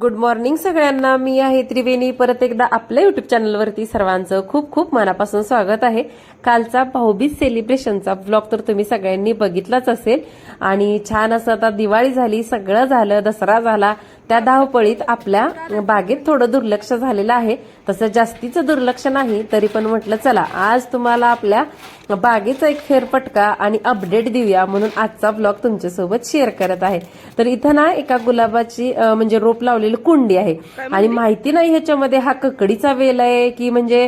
Good morning सगळ्यांना. मी आहे त्रिवेणी. परत एकदा आपल्या युट्यूब चॅनलवरती सर्वांचं खूप खूप मनापासून स्वागत आहे. कालचा भाऊबीज सेलिब्रेशनचा ब्लॉग तर तुम्ही सगळ्यांनी बघितलाच असेल. आणि छान असं आता दिवाळी झाली. सगळं झालं. दसरा झाला. त्या धावपळीत आपल्या बागेत थोडं दुर्लक्ष झालेलं आहे. तसं जास्तीचं दुर्लक्ष नाही तरी पण म्हटलं चला आज तुम्हाला आपल्या बागेचा एक फेरफटका आणि अपडेट देऊया म्हणून आजचा ब्लॉग तुमच्यासोबत शेअर करत आहे. तर इथं ना एका गुलाबाची म्हणजे रोप लावलेली कुंडी आहे. आणि माहिती नाही ह्याच्यामध्ये हा ककडीचा वेल आहे की म्हणजे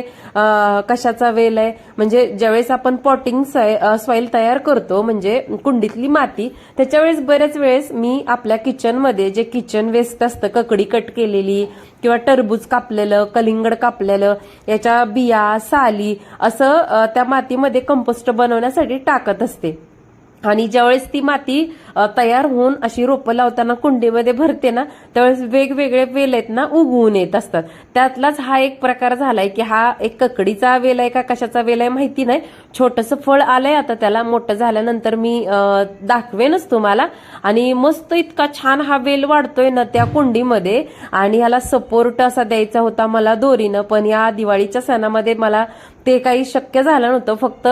कशाचा वेल आहे? म्हणजे ज्यावेळेस आपण पॉटिंग सॉइल तयार करतो म्हणजे कुंडीतली माती त्याच्या वेळेस बऱ्याच वेळेस मी आपल्या किचनमध्ये जे किचन वेस्ट असतं ककडी कट केलेली किंवा टरबूज कापलेलं कलिंगड कापलेलं याच्या बिया साली असं त्या मातीमध्ये कंपोस्ट बनवण्यासाठी टाकत असते. आणि ज्यावेळेस ती माती तयार होऊन अशी रोपं लावताना कुंडीमध्ये भरते ना त्यावेळेस वेगवेगळे वेल आहेत ना उगवून येत असतात. त्यातलाच हा एक प्रकार झालाय की हा एक ककडीचा वेल आहे का कशाचा वेल आहे माहिती नाही. छोटंसं फळ आलंय आता त्याला मोठं झाल्यानंतर मी दाखवेनच तुम्हाला. आणि मस्त इतका छान हा वेल वाढतोय ना त्या कुंडीमध्ये. आणि ह्याला सपोर्ट असा द्यायचा होता मला दोरीनं पण या दिवाळीच्या सणामध्ये मला ते काही शक्य झालं नव्हतं. फक्त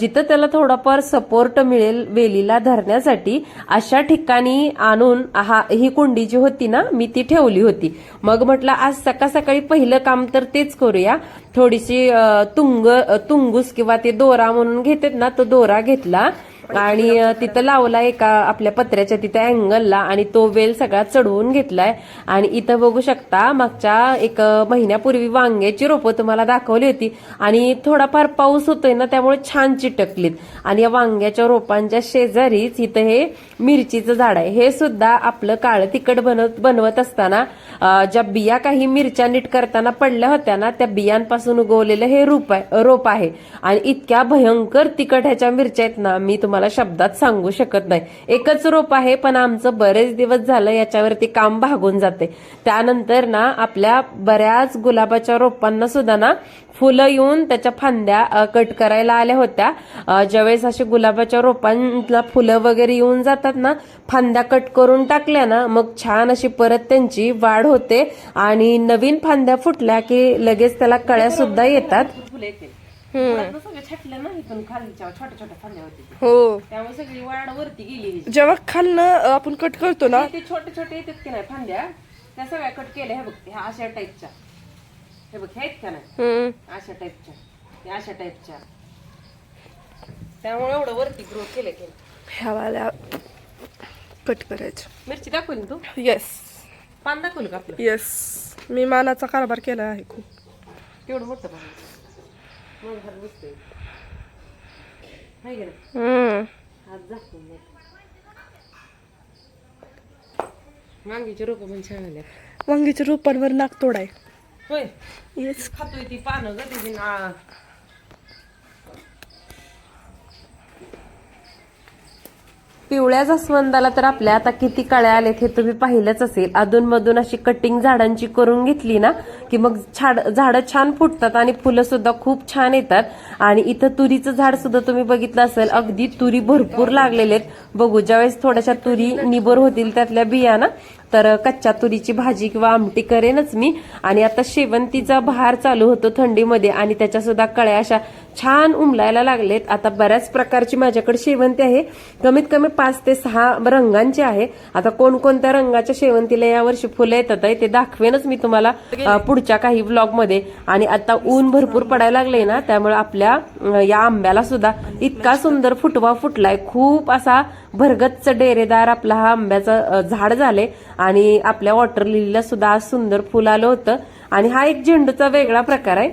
जिथं त्याला थोडाफार सपोर्ट मिळेल वेलीला धरण्यासाठी अशा ठिकाणी आणून हा ही कुंडी जी होती ना मी ती ठेवली होती. मग म्हटलं आज सकाळ सकाळी पहिलं काम तर तेच करूया. थोडीशी तुंग तुंगूस किंवा ते दोरा म्हणून घेतात ना तो दोरा घेतला. आणि तिथं लावला एका आपल्या पत्र्याच्या तिथं अँगलला आणि तो वेल सगळा चढवून घेतलाय. आणि इथं बघू शकता मागच्या एक महिन्यापूर्वी वांग्याची रोपं तुम्हाला दाखवली होती. आणि थोडाफार पाऊस होतोय ना त्यामुळे छान चिटकलीत. आणि या वांग्याच्या रोपांच्या शेजारीच इथं हे मिरचीचं झाड आहे. हे सुद्धा आपलं काळं तिखट बनवत बनवत असताना ज्या बिया काही मिरच्या नीट करताना पडल्या होत्या ना त्या बियांपासून उगवलेलं हे रूप आहे रोप आहे. आणि इतक्या भयंकर तिखट ह्याच्या मिरच्या आहेत ना मी तुम्हाला शब्दात सांगू शकत नाही. एकच रोप आहे पण आमचं बरेच दिवस झालं याच्यावरती काम भागून जाते. त्यानंतर ना आपल्या बऱ्याच गुलाबाच्या रोपांना सुद्धा ना फुलं येऊन त्याच्या फांद्या कट करायला आल्या होत्या. ज्यावेळेस असे गुलाबाच्या रोपांना फुलं वगैरे येऊन जातात ना फांद्या कट करून टाकल्या ना मग छान अशी परत त्यांची वाढ होते. आणि नवीन फांद्या फुटल्या की लगेच त्याला कळ्या सुद्धा येतात. सगळं छटलं पण खालच्या छोट्या छोट्या फांद्या हो. त्यामुळे सगळी वाढ वरती गेली. जेव्हा खालनं अं, आपण कट करतो ना ते छोटे छोटे येतात की नाही फांद्या त्या सगळ्या कट केल्या. हे बघ ह्या अशा टाईपच्या हे बघ ह्या आहेत का नाही? हम्म. अशा टाईपच्या अशा टाईपच्या त्यामुळे एवढं वरती ग्रो केलं की ह्या वाल्या कट करायचं मिरची दाखवली ना तू? येस पान दाखवलं का आपलं? येस मी मानाचा कारभार केला आहे खूप. केवढं मोठं पान. मग भारी दिसतंय हाय की नाही? हम्म. हात दाखवून बघ. वांगीची रोपं पण छान आल्या वांगीच्या रोपांवर नाक तोडाय. होय. येस खातोय ती पानं ग तिची ना पिवळ्या जास्वंदाला तर आपल्या आता किती कळ्या आलेत हे तुम्ही पाहिलंच असेल. अधूनमधून अशी कटिंग झाडांची करून घेतली ना की मग झाड झाडं छान फुटतात आणि फुलं सुद्धा खूप छान येतात. आणि इथं तुरीचं झाड सुद्धा तुम्ही बघितलं असेल अगदी तुरी भरपूर लागलेले आहेत. बघू ज्यावेळेस थोड्याशा तुरी निबर होतील त्यातल्या बिया ना तर कच्च्या तुरीची भाजी किंवा आमटी करेनच मी. आणि आता शेवंतीचा बहार चालू होतो थंडीमध्ये आणि त्याच्या सुद्धा कळ्या अशा छान उमलायला लागलेत. आता बऱ्याच प्रकारची माझ्याकडे शेवंती आहे. कमीत कमी पाच ते सहा रंगांची आहे. आता कोणकोणत्या रंगाच्या शेवंतीला यावर्षी फुलं येतात आहे ते दाखवेनच मी तुम्हाला पुढच्या काही ब्लॉगमध्ये आणि आता ऊन भरपूर पडायला लागले ना त्यामुळे आपल्या या आंब्याला सुद्धा इतका सुंदर फुटवा फुटलाय. खूप असा भरगच्च डेरेदार आपला हा आंब्याचं झाड झाले आणि आपल्या वॉटर लिलीला सुद्धा आज सुंदर फुल आलं होतं. आणि हा एक झेंडूचा वेगळा प्रकार आहे.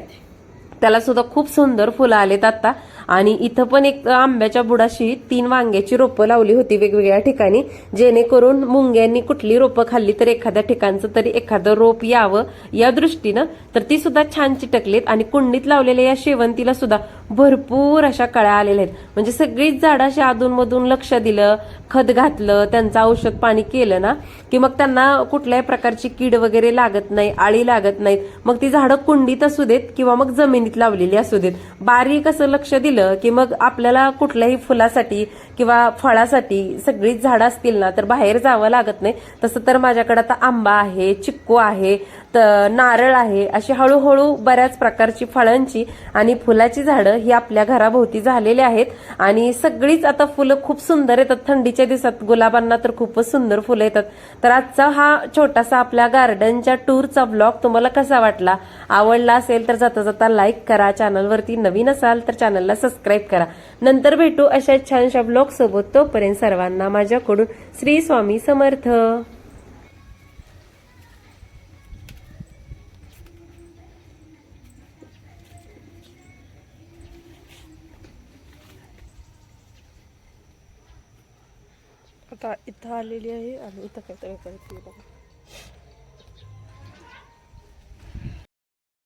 त्याला सुद्धा खूप सुंदर फुलं आलेत आता. आणि इथं पण एक आंब्याच्या बुडाशी तीन वांग्याची रोपं लावली होती वेगवेगळ्या ठिकाणी. जेणेकरून मुंग्यांनी कुठली रोपं खाल्ली तर एखाद्या ठिकाणचं तरी एखादं रोप यावं या दृष्टीनं. तर ती सुद्धा छान चिटकलीत आणि कुंडीत लावलेल्या या शेवंतीला सुद्धा भरपूर अशा कळ्या आलेल्या आहेत. म्हणजे सगळीच झाडं अशी अधूनमधून लक्ष दिलं खत घातलं त्यांचं औषध पाणी केलं ना की मग त्यांना कुठल्याही प्रकारची कीड वगैरे लागत नाही आळी लागत नाहीत. मग ती झाडं कुंडीत असू देत किंवा मग जमिनीत लावलेली असू देत. बारीक असं लक्ष दिलं फुलं की मग आपल्याला कुठल्याही फुलासाठी किंवा फळासाठी सगळीच झाडं असतील ना तर बाहेर जावं लागत नाही. तसं तर माझ्याकडे आता आंबा आहे चिक्कू आहे नारळ आहे. अशी हळूहळू बऱ्याच प्रकारची फळांची आणि फुलाची झाडं ही आपल्या घराभोवती झालेली आहेत. आणि सगळीच आता फुलं खूप सुंदर येतात. थंडीच्या दिवसात गुलाबांना तर खूपच सुंदर फुलं येतात. तर आजचा हा छोटासा आपल्या गार्डनच्या टूरचा ब्लॉग तुम्हाला कसा वाटला? आवडला असेल तर जाता जाता लाईक करा. चॅनलवरती नवीन असाल तर चॅनलला सबस्क्राईब करा. नंतर भेटू अशा छानशा ब्लॉग सोबत तोपर्यंत सर्वांना माझ्याकडून श्री स्वामी समर्थ. आता इथं आलेली आहे आणि इथं काहीतरी करते बघा.